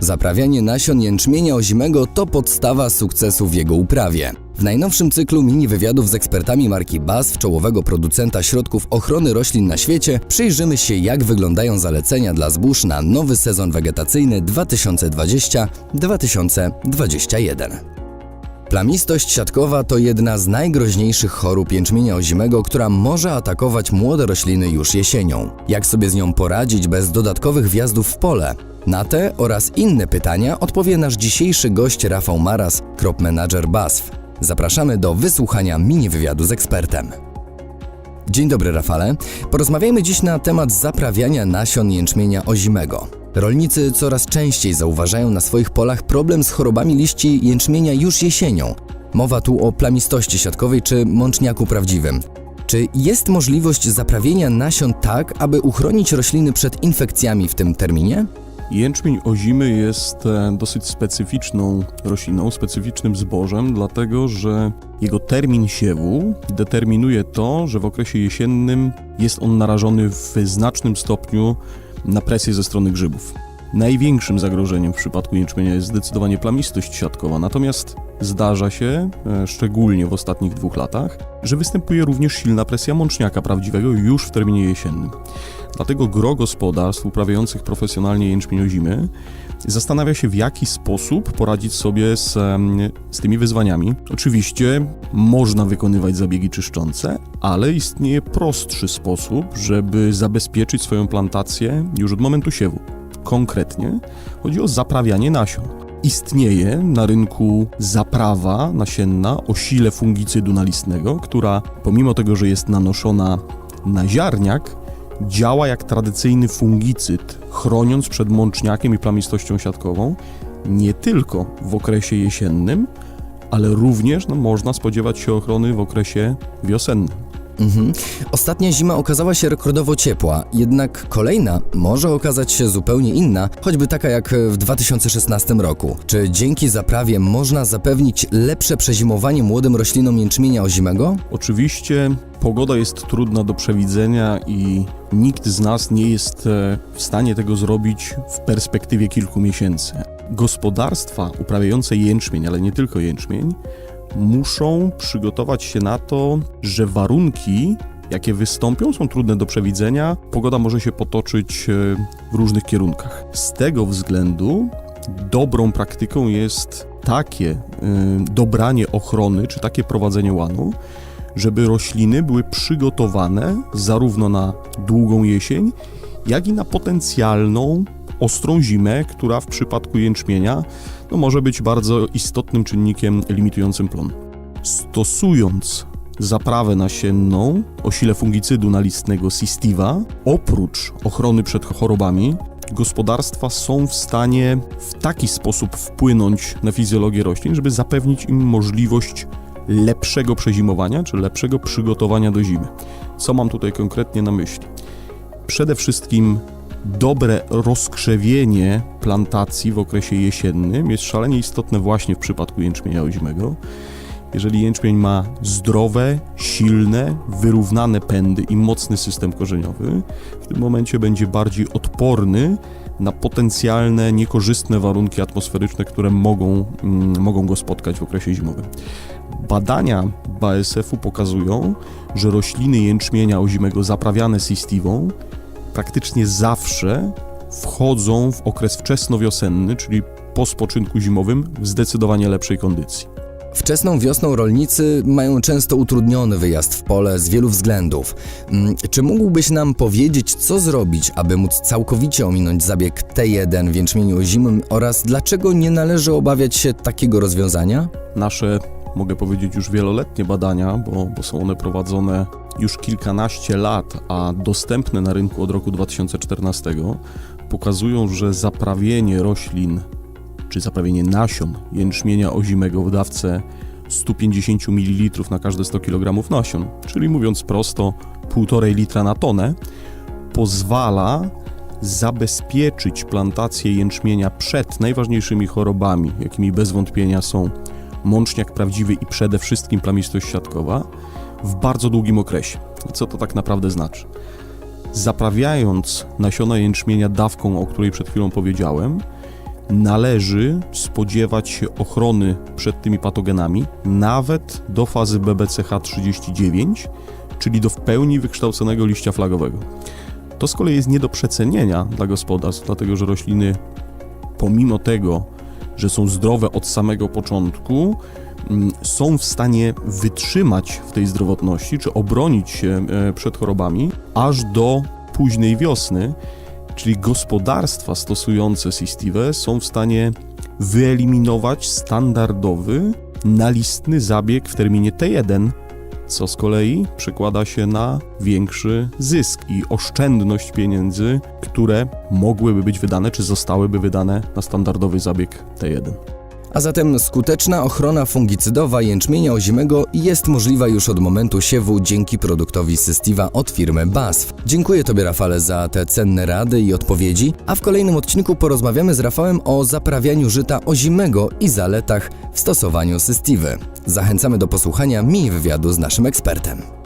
Zaprawianie nasion jęczmienia ozimego to podstawa sukcesu w jego uprawie. W najnowszym cyklu mini wywiadów z ekspertami marki BASF, czołowego producenta środków ochrony roślin na świecie, przyjrzymy się jak wyglądają zalecenia dla zbóż na nowy sezon wegetacyjny 2020-2021. Plamistość siatkowa to jedna z najgroźniejszych chorób jęczmienia ozimego, która może atakować młode rośliny już jesienią. Jak sobie z nią poradzić bez dodatkowych wjazdów w pole? Na te oraz inne pytania odpowie nasz dzisiejszy gość Rafał Maras, crop manager BASF. Zapraszamy do wysłuchania mini wywiadu z ekspertem. Dzień dobry Rafale. Porozmawiajmy dziś na temat zaprawiania nasion jęczmienia ozimego. Rolnicy coraz częściej zauważają na swoich polach problem z chorobami liści jęczmienia już jesienią. Mowa tu o plamistości siatkowej czy mączniaku prawdziwym. Czy jest możliwość zaprawienia nasion tak, aby uchronić rośliny przed infekcjami w tym terminie? Jęczmień ozimy jest e, dosyć specyficzną rośliną, specyficznym zbożem, dlatego że jego termin siewu determinuje to, że w okresie jesiennym jest on narażony w znacznym stopniu na presję ze strony grzybów. Największym zagrożeniem w przypadku jęczmienia jest zdecydowanie plamistość siatkowa, natomiast zdarza się, e, szczególnie w ostatnich dwóch latach, że występuje również silna presja mączniaka prawdziwego już w terminie jesiennym. Dlatego gro gospodarstw uprawiających profesjonalnie jęczmień ozimy zastanawia się, w jaki sposób poradzić sobie z, z tymi wyzwaniami. Oczywiście można wykonywać zabiegi czyszczące, ale istnieje prostszy sposób, żeby zabezpieczyć swoją plantację już od momentu siewu. Konkretnie chodzi o zaprawianie nasion. Istnieje na rynku zaprawa nasienna o sile fungicydu nalistnego, która pomimo tego, że jest nanoszona na ziarniak, działa jak tradycyjny fungicyd, chroniąc przed mączniakiem i plamistością siatkową, nie tylko w okresie jesiennym, ale również no, można spodziewać się ochrony w okresie wiosennym. Mhm. Ostatnia zima okazała się rekordowo ciepła, jednak kolejna może okazać się zupełnie inna, choćby taka jak w 2016 roku. Czy dzięki zaprawie można zapewnić lepsze przezimowanie młodym roślinom jęczmienia ozimego? Oczywiście pogoda jest trudna do przewidzenia i nikt z nas nie jest e, w stanie tego zrobić w perspektywie kilku miesięcy. Gospodarstwa uprawiające jęczmień, ale nie tylko jęczmień, muszą przygotować się na to, że warunki, jakie wystąpią, są trudne do przewidzenia. Pogoda może się potoczyć e, w różnych kierunkach. Z tego względu dobrą praktyką jest takie e, dobranie ochrony, czy takie prowadzenie łanu, żeby rośliny były przygotowane zarówno na długą jesień, jak i na potencjalną ostrą zimę, która w przypadku jęczmienia no, może być bardzo istotnym czynnikiem limitującym plon. Stosując zaprawę nasienną o sile fungicydu nalistnego Sistiva, oprócz ochrony przed chorobami, gospodarstwa są w stanie w taki sposób wpłynąć na fizjologię roślin, żeby zapewnić im możliwość lepszego przezimowania, czy lepszego przygotowania do zimy. Co mam tutaj konkretnie na myśli? Przede wszystkim dobre rozkrzewienie plantacji w okresie jesiennym jest szalenie istotne właśnie w przypadku jęczmienia ozimego. Jeżeli jęczmień ma zdrowe, silne, wyrównane pędy i mocny system korzeniowy, w tym momencie będzie bardziej odporny na potencjalne niekorzystne warunki atmosferyczne, które mogą, mm, mogą go spotkać w okresie zimowym. Badania BASF-u pokazują, że rośliny jęczmienia ozimego zaprawiane Sistivą praktycznie zawsze wchodzą w okres wczesnowiosenny, czyli po spoczynku zimowym, w zdecydowanie lepszej kondycji. Wczesną wiosną rolnicy mają często utrudniony wyjazd w pole z wielu względów. Mm, Czy mógłbyś nam powiedzieć, co zrobić, aby móc całkowicie ominąć zabieg T1 w jęczmieniu ozimym oraz dlaczego nie należy obawiać się takiego rozwiązania? Nasze, mogę powiedzieć, już wieloletnie badania, bo, bo są one prowadzone już kilkanaście lat, a dostępne na rynku od roku 2014, pokazują, że zaprawienie roślin czy zaprawienie nasion jęczmienia ozimego w dawce 150 ml na każde 100 kg nasion, czyli mówiąc prosto, 1,5 litra na tonę, pozwala zabezpieczyć plantację jęczmienia przed najważniejszymi chorobami, jakimi bez wątpienia są mączniak prawdziwy i przede wszystkim plamistość siatkowa, w bardzo długim okresie. Co to tak naprawdę znaczy? Zaprawiając nasiona jęczmienia dawką, o której przed chwilą powiedziałem, należy spodziewać się ochrony przed tymi patogenami nawet do fazy BBCH39, czyli do w pełni wykształconego liścia flagowego. To z kolei jest nie do przecenienia dla gospodarstw, dlatego że rośliny, pomimo tego, że są zdrowe od samego początku, mm, są w stanie wytrzymać w tej zdrowotności, czy obronić się e, przed chorobami aż do późnej wiosny, czyli gospodarstwa stosujące Sistive są w stanie wyeliminować standardowy, nalistny zabieg w terminie T1, co z kolei przekłada się na większy zysk i oszczędność pieniędzy, które mogłyby być wydane, czy zostałyby wydane na standardowy zabieg T1. A zatem skuteczna ochrona fungicydowa jęczmienia ozimego jest możliwa już od momentu siewu dzięki produktowi Systiva od firmy BASF. Dziękuję Tobie Rafale za te cenne rady i odpowiedzi, a w kolejnym odcinku porozmawiamy z Rafałem o zaprawianiu żyta ozimego i zaletach w stosowaniu Systivy. Zachęcamy do posłuchania mini wywiadu z naszym ekspertem.